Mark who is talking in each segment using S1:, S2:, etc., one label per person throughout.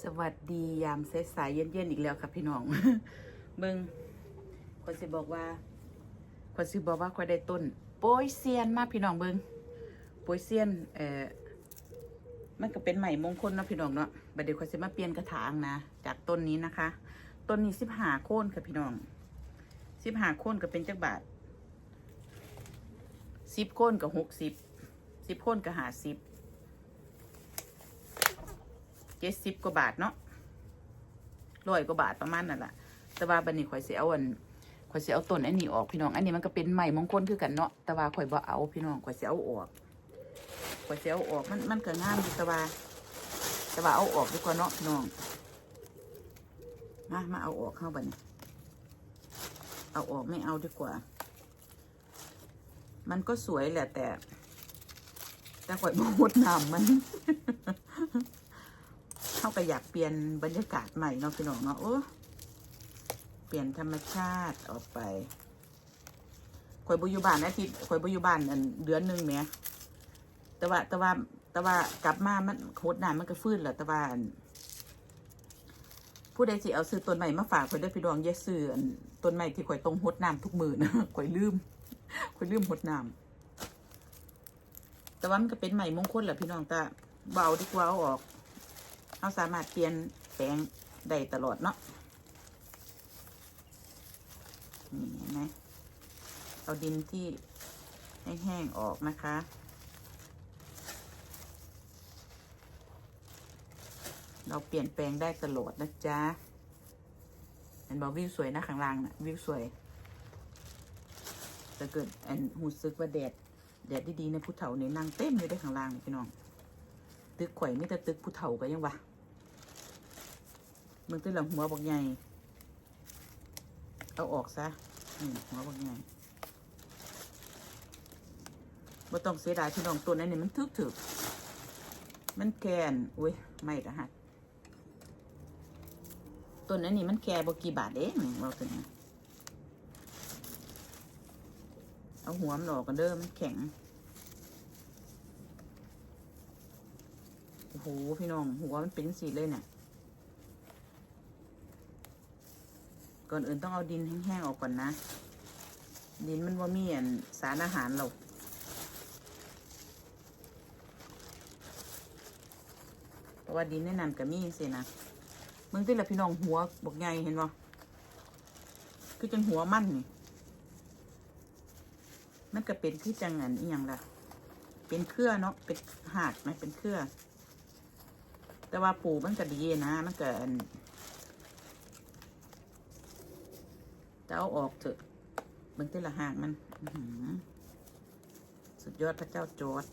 S1: สวัสดียามเซสายเย็นๆอีกแล้วครับพี่น้อง เบิงคนสิบอกว่าคนสิบอกว่าคอยได้ต้นโปยเซียนมากพี่น้องเบิงโปยเซียนเอ่อมันก็เป็นใหม่มงคลเนาะพี่น้องเนาะบัดเดี๋ยวคอยสิมาเปลี่ยนกระถางนะ จากต้นนี้นะคะ ต้นนี้สิบหาโค่นค่ะพี่น้องสิบหาโค่นก็เป็นจักบาทสิบโค่นกับหกสิบสิบโค่นกับหาสิบ เจ็ดสิบกว่าบาทเนาะร้อยกว่าบาทประมาณนั่นแหละแต่ว่าบันนี้ข่อยสิเอาอันข่อยสิเอาต้นอันนี้ออกพี่น้อง อันนี้มันก็เป็นใหม่มงคลคือกันเนาะแต่ว่าข่อยบ่เอาพี่น้องข่อยสิเอาออกข่อยสิเอาออกมันมันก็งามอยู่แต่ว่าแต่ว่าเอาออกดีกว่าเนาะพี่น้องมามาเอาออกเข้าบัดนี้เอาออกไม่เอาดีกว่า มันก็สวยแหละแต่ แต่ข่อยบ่หดน้ำมัน เขาก็อยากเปลี่ยนบรรยากาศใหม่เนาะพี่น้องเนาะโอ้เปลี่ยนธรรมชาติออกไปข่อยบุยุบานอาทิตย์ข่อยบุยุบานอันเดือนหนึ่งเนี่ยแต่ว่าแต่ว่าแต่ว่ากลับมามันโคตรนานมันก็ฟื้นแหละแต่ว่าผู้ใดสิเอาซื้อต้นใหม่มาฝากข่อยได้พี่น้องอย่าซื้ออันต้นใหม่ที่ข่อยตรงหดน้ำทุกมือนะข่อยลืมข่อยลืมหดน้ำแต่ว่ามันก็เป็นใหม่มงคลแหละพี่น้องแต่เบาดีกว่าเอาออก เราสามารถเปลี่ยนแปลงได้ตลอดเนาะนี่เห็นไหมเอาดินที่แห้งๆออกนะคะเราเปลี่ยนแปลงได้ตลอดนะจ๊ะเห็นบอกวิวสวยนะข้างล่างนะวิวสวยแต่เกิดอันหูซึกว่าแดด แดดดีๆในภูเขาเนี่ยนั่งเต็มอยู่ได้ข้างล่างนี่พี่น้อง ตึกข่อยไมแต่ตึกภูเขาก็ยังวะ มึงตึกหลังหัวบอกใหญ่เอาออกซะนี่หัวบอกใหญ่บ่ต้องเสียดายพี่น้องตัวนั้นนี่มันทึกถึกมันแกนอุ้ยไม่กะหัดตัวนั้นนี่มันแกบกี่บาทเองเราถึงนะเอาหัวมันออกกันเด้อมันแข็งโอ้โหพี่น้องหัวมันเป็นสีเลยเนี่ย ก่อนอื่นต้องเอาดินแห้งๆออกก่อนนะ ดินมันว่ามีอันสารอาหารเราเพราะว่าดินแนะนำกับมีสินะมึงที่ละพี่น้องหัวบอกไงเห็นบ่คือจังหัวมันนี่มันก็เป็นที่จังอันอีหยังล่ะ เป็นเครือเนาะเป็นหากไหมเป็นเครือแต่ว่าปูมันก็ดีนะ มันก็ อันแต่เอาออกเถอะเบิ่งที่ละหากมันสุดยอดพระเจ้าจอด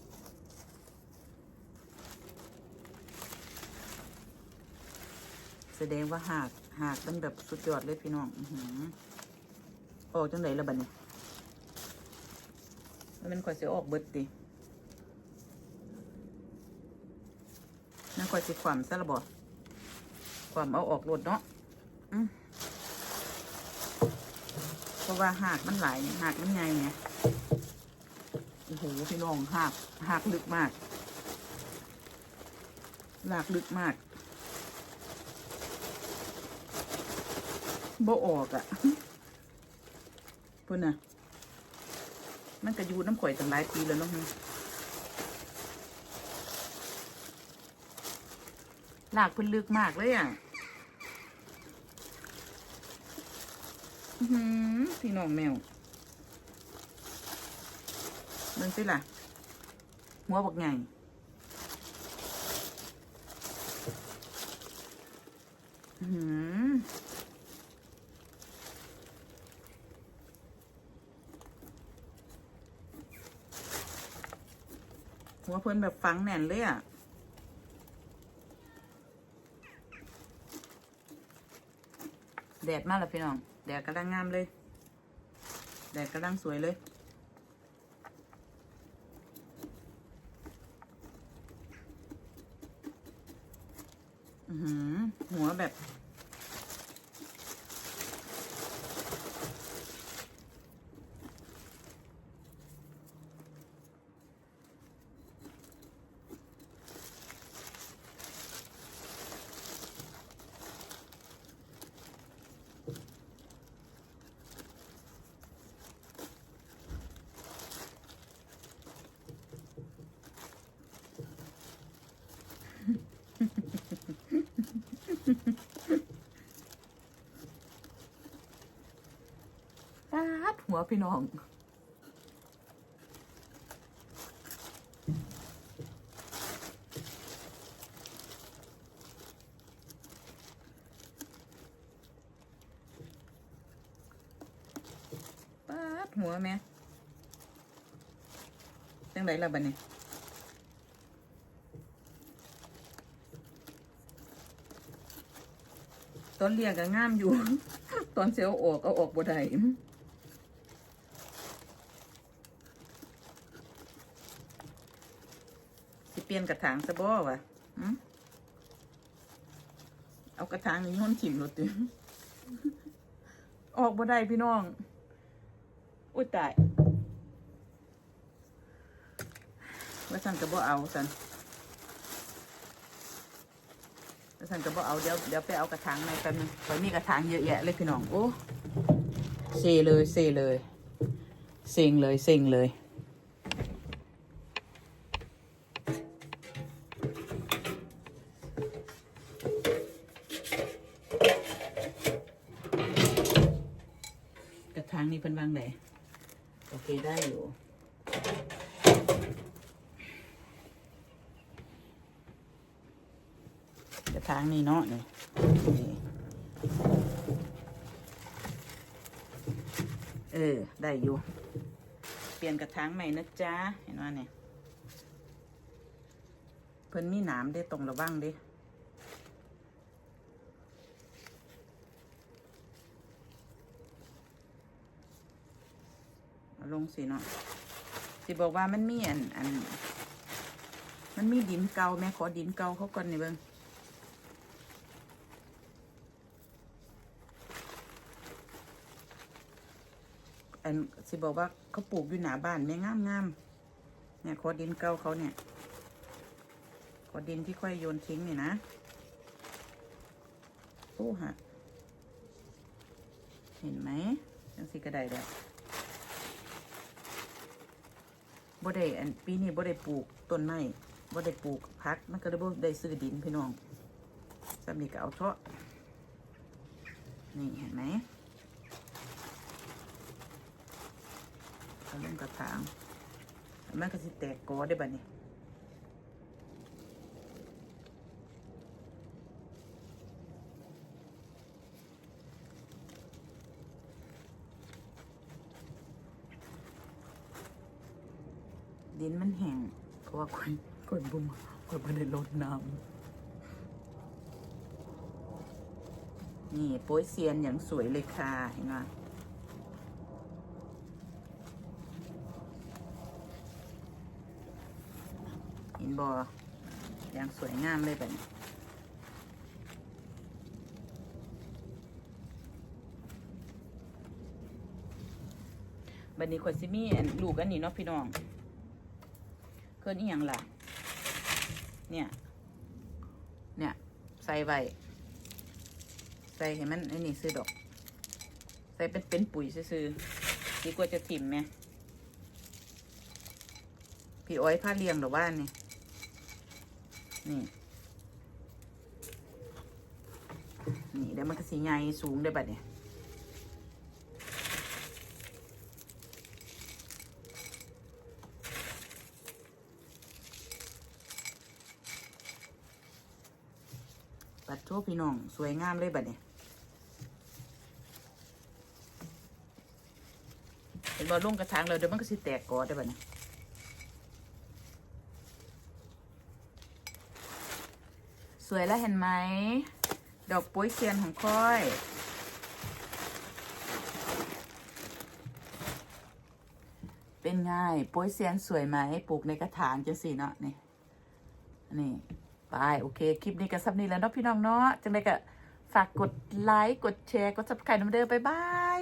S1: แสดงว่าหากหากมันแบบสุดยอดเลยพี่น้องอือออกจังไหนละบัดนี้แล้วมันค่อยสิออกเบิดตินั่นค่อยสิความซะละบ่ความเอาออกรดเนาะอืมเพราะว่าหากมันไหลหากมันไงไงโอ้โหพี่น้องหากหากลึกมากหลากลึกมากบ่ออกอะ่ะพุ่นนะมันก็อยู่น้ำข่อยตั้งหลายปีแล้วเนาะลากเพิ่นลึกมากเลยอะอหือ พี่น้องแมวเบิ่งสิล่ะ หัวบักใหญ่หือหัวเพิ่นแบบฟังแน่นเลยอะแดดมากเลยพี่น้อง แดดกำลังงามเลย แดดกำลังสวยเลยอือหือหัวแบบ หัวพี่น้องปาดหัวแม่จังไดล่ะบัดนี้ตอนเรียกก็งามอยู่ ตอนเสียวออกเอาออกบ่ได้ เปลี่ยนกระถางซะบ่วะเอากระถางนี้โย่นถิ่มรถติออกบ่ได้พี่น้อง อุ้ยตายว่าสันก็บ่เอาสันว่าสันก็บ่เอาเดี๋ยวเดี๋ยวไปเอากระถางในแป๊บนึงไปมีกระถางเยอะแยะเลยพี่น้อง โอ้เซเลยเซเลย เซ็งเลยเซ็งเลยางนี่เป็นวางไหนโอเคได้อยู่ กระถางนี่เนาะนี่นี่เออ ได้อยู่ เปลี่ยนกระถางใหม่นะจ๊ะ เห็นว่าเนี่ยเพิ่นมีหนามได้ตรงระวังเด้ เอา ลงสิเนาะสิบอกว่ามันมีอันอัน มันมีดินเก่าแม่ขอดินเก่าเขาก่อนนี่เบิ้งอันสิบอกว่าเขาปลูกอยู่หน้าบ้านแม่งามงามเนี่ยขอดินเก่าเขาเนี่ยขอดินที่ค่อยโยนทิ้งนี่นะโอ้ฮะเห็นไหมจังสิกระไดเด้อ บ่ได้อันปีนี้บ่ได้ปลูกต้นไม้บ่ได้ปลูกพักมันก็เลยบ่ได้ซื้อดินพี่น้องสามีก็เอาเทาะนี่เห็นไหมเอาลงกระถางมันก็สิแตกกอได้บ่เนี้ ดินมันแห้งเพราะว่าคนคนบุมคนบ่ได้รดน้ำนี่โป้ยเซียนอย่างสวยเลยค่ะเห็นไหมเห็นบออย่างสวยงามเลยแบบนี้บัดนี้คนซิมีอันลูกอันนี้เนาะพี่น้อง เกินอีหยังล่ะ เนี่ย เนี่ย ใส่ไว้ใส่ให้มันไอ้นี่ซื้อดอก ใส่เป็นเป็นปุ๋ยซื้อดีกว่าจะถิ่มไหมพี่อ้อยผ้าเลี้ยงหรือว่านี่นี่ นี่เดี๋ยวมันก็สีใหญ่สูงได้บัดเนี่ย ปัดโชพี่น้อง สวยงามเลยบัดเนี่ยเห็นบอลลงกระถางแล้วเดี๋ยวมันก็สิแตกกอได้บัดเนี่ยสวยแล้วเห็นไหม ดอกปุ้ยเซียนของค่อย เป็นไงปุ้ยเซียนสวยไหมปลูกในกระถางจังสิเนาะนี่นี่ ไปโอเค คลิปนี้ก็สับนี้แล้วเนาะพี่น้องเนาะจังเลยก็ฝากกดไลค์กดแชร์กด subscribe น้ำเด้อบ๊ายบาย